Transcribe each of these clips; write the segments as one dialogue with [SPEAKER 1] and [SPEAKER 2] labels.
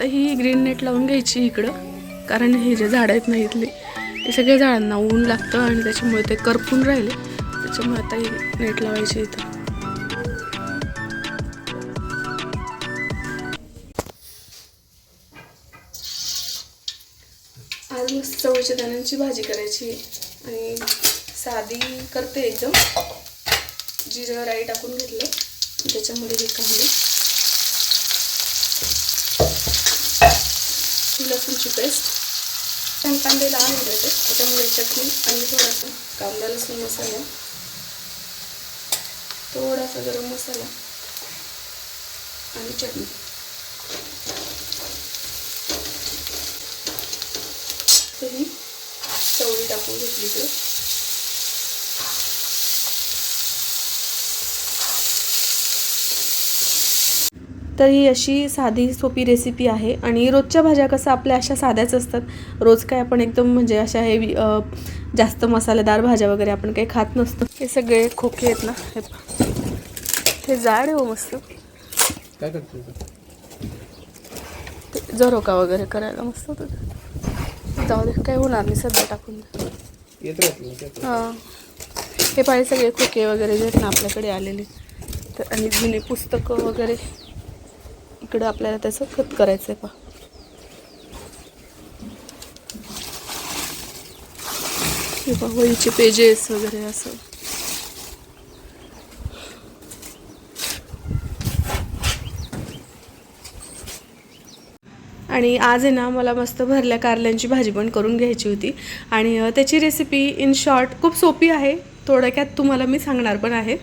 [SPEAKER 1] आता ही green net लावून घ्यायची इकडं. कारण हे जे झाडं आहेत ना इथले ते सगळ्या झाडांना ऊन लागतं आणि त्याच्यामुळे ते करपून राहिले. त्याच्यामुळे आता ही नेट लावायची इथं. आज मस्त चवळीच्या दाण्यांची भाजी करायची आहे. आणि साधी करते एकदम. जिरं राई टाकून घेतलं. त्याच्यामध्ये हे कांदे. लसूणची पेस्ट छान कांदे लहान होते त्याच्यामुळे चटणी आणि थोडासा कांदा लसूण मसाला. थोडासा गरम मसाला आणि चटणी. तुम्ही चवळी टाकून घेतली तर तर ही अशी साधी सोपी रेसिपी आहे. आणि रोजच्या भाज्या कसं आपल्या अशा साध्याच असतात. रोज काय आपण एकदम म्हणजे अशा हेवी जास्त मसालेदार भाज्या वगैरे आपण काही खात नसतो. हे सगळे खोके आहेत ना हे. हे जाड आहे हो मस्त.
[SPEAKER 2] काय करतो
[SPEAKER 1] जरोका वगैरे करायला मस्त होतं जाऊ दे काय होणार नाही सध्या टाकून हां. हे पाहिजे सगळे खोके वगैरे जे आहेत ना आपल्याकडे आलेले. तर आणि जुने पुस्तकं वगैरे. इकडं आपल्याला त्याचं खत करायचं आहे पा हे वहीचे पेजेस वगैरे असं. आणि आज आहे ना मला मस्त भरल्या कारल्यांची भाजी पण करून घ्यायची होती. आणि त्याची रेसिपी इन शॉर्ट खूप सोपी आहे. थोडक्यात तुम्हाला मी सांगणार पण आहे.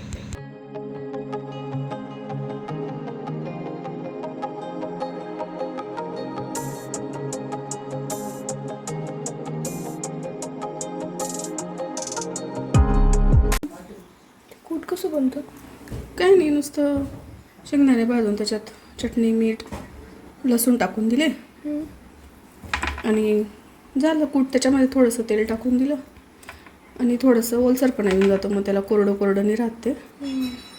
[SPEAKER 3] कसं बनतं?
[SPEAKER 1] काही नाही नुसतं शेंगदाणे भाजून त्याच्यात चटणी मीठ लसूण टाकून दिले. आणि झालं कूट त्याच्यामध्ये थोडंसं तेल टाकून दिलं. आणि थोडंसं ओलसरपणा येऊन जातो मग त्याला कोरडं कोरडं नाही राहत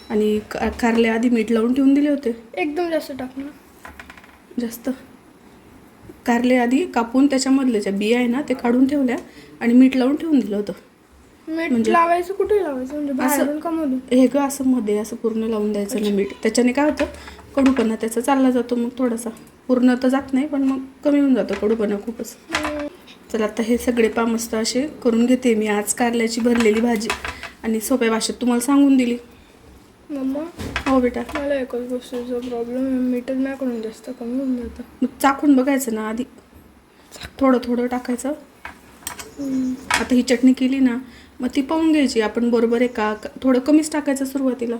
[SPEAKER 1] आणि का- कारले आधी मीठ लावून ठेवून दिले होते.
[SPEAKER 3] एकदम जास्त टाकणार
[SPEAKER 1] जास्त. कारले आधी कापून त्याच्यामधले ज्या बिया आहे ना ते काढून ठेवल्या आणि मीठ लावून ठेवून दिलं होतं.
[SPEAKER 3] मीठ
[SPEAKER 1] म्हणजे-
[SPEAKER 3] लावायचं कुठे लावायचं? म्हणजे बाहेरून मधून?
[SPEAKER 1] हे ग असं मध्ये असं पूर्ण लावून द्यायचं ना मीठ. त्याच्याने काय होतं कडूपणा त्याचा चालला जातो मग थोडासा. पूर्ण तर जात नाही पण मग कमी होऊन जातो कडूपणा खूपच. चला आता हे सगळे पा मस्त असे करून घेते मी. आज कारल्याची भरलेली भाजी आणि सोप्या भाषेत तुम्हाला सांगून दिली.
[SPEAKER 3] मम्मा?
[SPEAKER 1] हो बेटा.
[SPEAKER 3] मला एकच गोष्टीचा प्रॉब्लेम आहे मीठच नाही करून जास्त कमी होऊन जातं.
[SPEAKER 1] मग चाखून बघायचं ना आधी. थोडं थोडं टाकायचं. आता ही चटणी केली ना मग ती पाहून घ्यायची. आपण बरोबर आहे का? थोडं कमीच टाकायचं सुरुवातीला.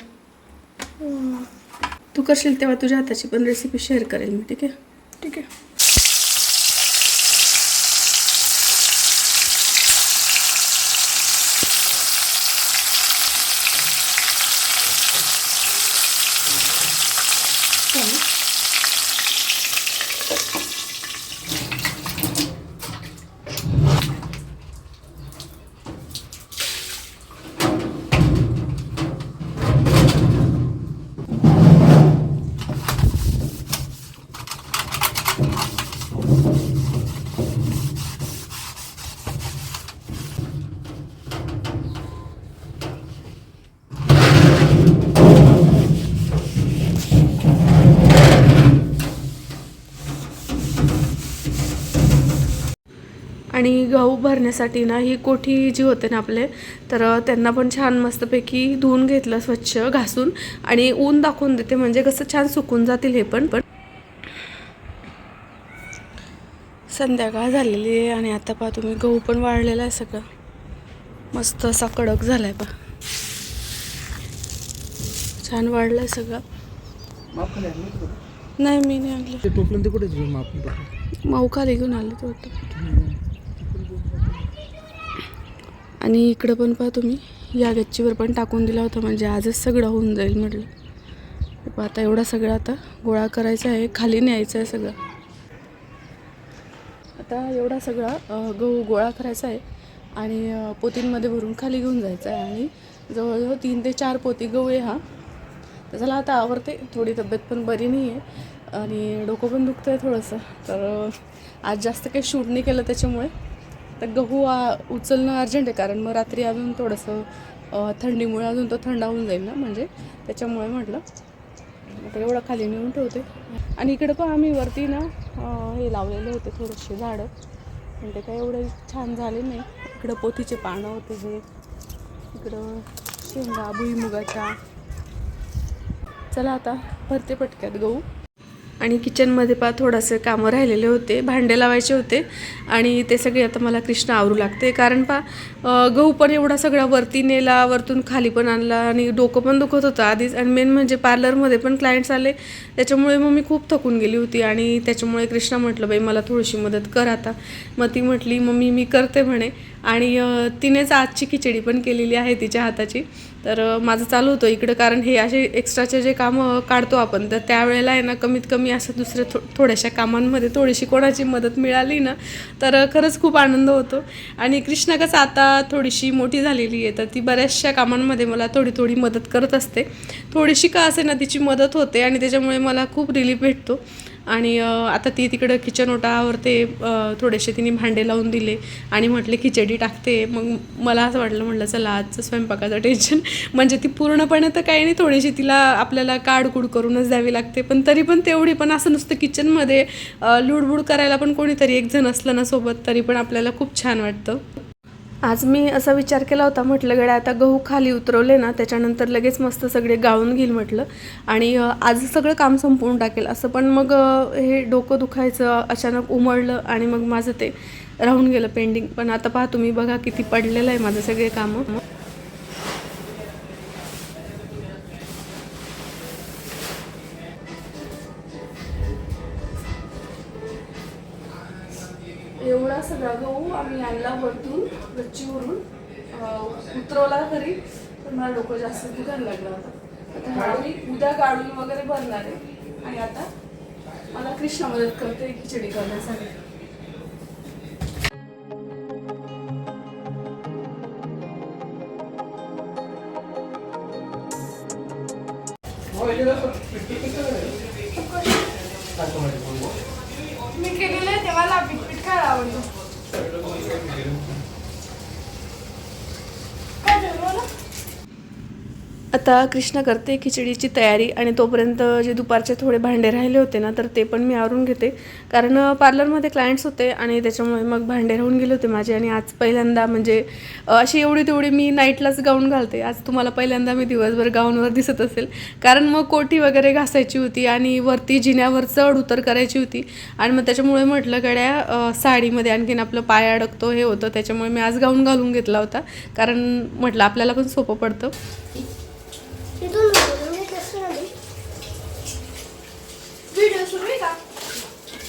[SPEAKER 3] हम्म.
[SPEAKER 1] तू करशील तेव्हा तुझ्या हाताची पण रेसिपी शेअर करेल मी ठीक आहे?
[SPEAKER 3] ठीक आहे.
[SPEAKER 1] आणि गहू भरण्यासाठी ना ही कोठी जी होते ना आपले तर त्यांना पण छान मस्तपैकी धुवून घेतलं स्वच्छ घासून आणि ऊन दाखवून देते. म्हणजे कसं छान सुकून जातील हे पण. पण संध्याकाळ झालेली आहे आणि आता पहा तुम्ही गहू पण वाळलेला आहे सगळं. मस्त असा कडक झालाय पहा. छान वाढलंय सगळं? नाही मी नाही आणलं. माऊ खाली घेऊन आले तो वाटतं आणि इकडं पण पहा तुम्ही या गच्चीवर पण टाकून दिला होता म्हणजे आजच सगळं होऊन जाईल म्हटलं. पहा आता एवढा सगळं आता गोळा करायचा आहे खाली न्यायचं आहे सगळं. आता एवढा सगळा गहू गोळा करायचा आहे आणि पोतींमध्ये भरून खाली घेऊन जायचं आहे आणि जवळजवळ तीन ते चार पोती गहू आहे हा. त्याला आता आवरते थोडी तब्येत पण बरी नाही आहे आणि डोकं पण दुखतं आहे थोडंसं. तर आज जास्त काही शूट नाही केलं त्याच्यामुळे. तर गहू आ, उचलणं अर्जंट आहे कारण मग रात्री अजून थोडंसं थंडीमुळे अजून तो थंड होऊन जाईल ना म्हणजे त्याच्यामुळे म्हटलं. आता एवढं खाली नेऊन ठेवते. आणि इकडं पण आम्ही वरती ना हे लावलेले होते थोडेसे झाडं. म्हणजे पण ते काही एवढे छान झाले नाही. इकडं पोथीचे पानं होते हे. इकडं शेंगा भुईमुगाच्या. चला आता भरते पटक्यात गहू. आणि किचनमध्ये पा थोडंसं कामं राहिलेले होते भांडे लावायचे होते आणि ते सगळे आता मला कृष्ण आवरू लागते. कारण पा गहू पण एवढा सगळा वरती नेला वरतून खाली पण आणला आणि डोकं पण दुखत होतं आधीच. आणि मेन म्हणजे पार्लरमध्ये पण क्लायंट्स आले त्याच्यामुळे मग मी खूप थकून गेली होती आणि त्याच्यामुळे कृष्णा म्हटलं बाई मला थोडीशी मदत कर आता. मग ती म्हटली मम्मी मी करते म्हणे. आणि तिनेच आजची खिचडी पण केलेली आहे तिच्या हाताची. तर माझं चालू होतं इकडं कारण हे असे एक्स्ट्राचे जे कामं काढतो आपण तर त्यावेळेला आहे ना कमीत कमी असं दुसऱ्या थो थोड्याशा कामांमध्ये थोडीशी कोणाची मदत मिळाली ना तर खरंच खूप आनंद होतो. आणि कृष्णा कसं आता थोडीशी मोठी झालेली आहे तर ती बऱ्याचशा कामांमध्ये मला थोडी थोडी मदत करत असते. थोडीशी का असे ना तिची मदत होते आणि त्याच्यामुळे मला खूप रिलीफ भेटतो. आणि आता ती तिकडं किचन ओटावर ते थोडेसे तिने भांडे लावून दिले आणि म्हटले खिचडी टाकते. मग मला असं वाटलं म्हटलं चला आजचं स्वयंपाकाचं टेन्शन. म्हणजे ती पूर्णपणे तर काही नाही थोडीशी तिला आपल्याला काडकूड करूनच द्यावी लागते. पण तरी पण तेवढी पण असं नुसतं किचनमध्ये लुडबुड करायला पण कोणीतरी एक जण असलं ना सोबत तरी पण आपल्याला खूप छान वाटतं. आज मी असा विचार केला होता म्हटलं गड्या आता गहू खाली उतरवले ना त्याच्यानंतर लगेच मस्त सगळे गाळून घेईल म्हटलं. आणि आज सगळं काम संपवून टाकेल असं पण मग हे डोकं दुखायचं अचानक उमळलं आणि मग माझं ते राहून गेलं पेंडिंग. पण आता पहा तुम्ही बघा किती पडलेलं आहे माझं सगळे कामं. एवढा सगळा गहू आम्ही आणला वरतून गच्चीवरून उतरवला घरी पण मला डोकं जास्त दुखायला लागलं होतं आता हा मी उद्या गाडून वगैरे भरणार आहे. आणि आता मला कृष्णा मदत करते खिचडी करण्यासाठी. आता कृष्णा करते खिचडीची तयारी आणि तोपर्यंत जे दुपारचे थोडे भांडे राहिले होते ना तर ते पण मी आवरून घेते. कारण पार्लरमध्ये क्लायंट्स होते आणि त्याच्यामुळे मग भांडे राहून गेले होते माझे आणि आज पहिल्यांदा म्हणजे अशी एवढी तेवढी मी नाईटलाच गाऊन घालते. आज तुम्हाला पहिल्यांदा मी दिवसभर गाऊनवर दिसत असेल. कारण मग कोटी वगैरे घासायची होती आणि वरती जिन्यावर चढ उतर करायची होती. आणि मग त्याच्यामुळे म्हटलं गड्या साडीमध्ये आणखीन आपलं पाय अडकतो हे होतं. त्याच्यामुळे मी आज गाऊन घालून घेतला होता. कारण म्हटलं आपल्याला पण सोपं पडतं
[SPEAKER 4] तिथून बोलून मी कसं आली?
[SPEAKER 3] व्हिडिओ सुरू आहे का
[SPEAKER 4] नाही.
[SPEAKER 3] सुरू करून दे मग.
[SPEAKER 4] तुम्ही काय केलं? तुम्ही लक्ष नाही का?
[SPEAKER 3] मग मग किती वाजता टाकू तीन चमचे
[SPEAKER 4] जाऊ दे आता तर काय टाक- आता मावशी दीदी तेल टाकते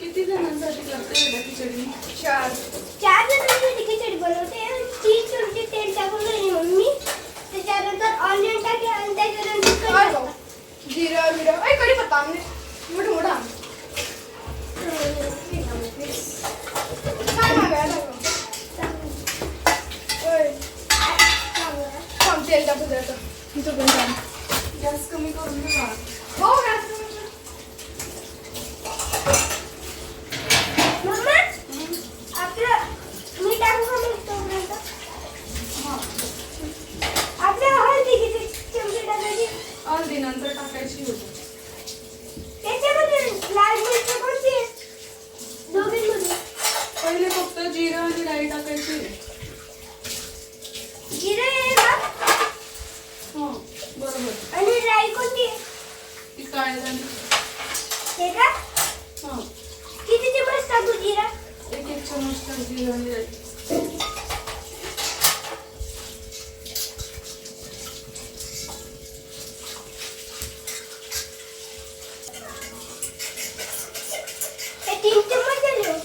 [SPEAKER 1] किती जणांसाठी करते खिचडी?
[SPEAKER 3] चार.
[SPEAKER 4] चार जणांसाठी खिचडी बनवते तीन चमचे तेल टाकून राहिली मम्मी त्याच्यानंतर ऑनियन टाके आणि त्याच्यानंतर
[SPEAKER 3] काय
[SPEAKER 4] कढीपत्ता.
[SPEAKER 3] गं? जिरा बिरा ऐ कढीपत्ता आमने मोठा मोठा काय मागाय लागलं? ओय, थांब, तेल टाकू दे आता. इथं पण थांब.
[SPEAKER 1] कमी करून दे ना.
[SPEAKER 3] हो गॅस कमी कर.
[SPEAKER 4] मम्मा आपलं मी टाकू का मग तोपर्यंत आपल्या हळदी किती चमचे टाकायची
[SPEAKER 1] हळदी नंतर टाकायची होती. पहिले फक्त जिरं आणि राई टाकायची हो बरोबर.
[SPEAKER 4] आणि राई कोणती आहे?
[SPEAKER 1] ती काळी झाली.
[SPEAKER 4] हे का?
[SPEAKER 1] हो.
[SPEAKER 4] किती चमच टाकू जिरा?
[SPEAKER 1] एक एक चमच टाक जिरं आणि राई
[SPEAKER 4] हे तीन चम्मच झाले हो.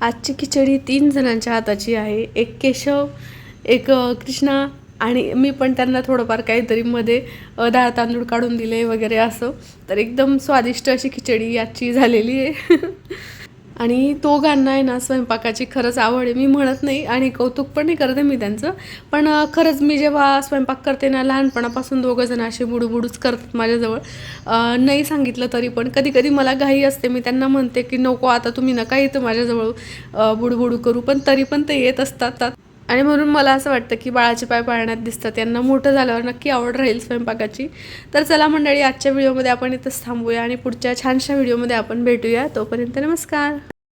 [SPEAKER 1] आजची खिचडी तीन जणांच्या हाताची आहे. एक केशव एक कृष्णा आणि मी पण त्यांना थोडंफार काहीतरी मध्ये डाळ तांदूळ काढून दिले वगैरे असं. तर एकदम स्वादिष्ट अशी खिचडी आजची झालेली आहे. आणि दोघांना आहे ना स्वयंपाकाची खरंच आवड आहे. मी म्हणत नाही आणि कौतुक पण नाही करते मी त्यांचं. पण खरंच मी जेव्हा स्वयंपाक करते ना लहानपणापासून दोघं जण असे बुडूबुडूच करतात माझ्याजवळ. नाही सांगितलं तरी पण. कधी कधी मला घाई असते. मी त्यांना म्हणते की नको आता तुम्ही नका इथं माझ्याजवळ बुडबुडू करू. पण तरी पण ते येत असतात. आणि म्हणून मला असं वाटतं की बाळाचे पाय पाळण्यात दिसतात. यांना मोठं झाल्यावर नक्की आवड राहील स्वयंपाकाची. तर चला मंडळी आजच्या व्हिडिओमध्ये आपण इथंच थांबूया आणि पुढच्या छानशा व्हिडिओमध्ये आपण भेटूया. तोपर्यंत नमस्कार.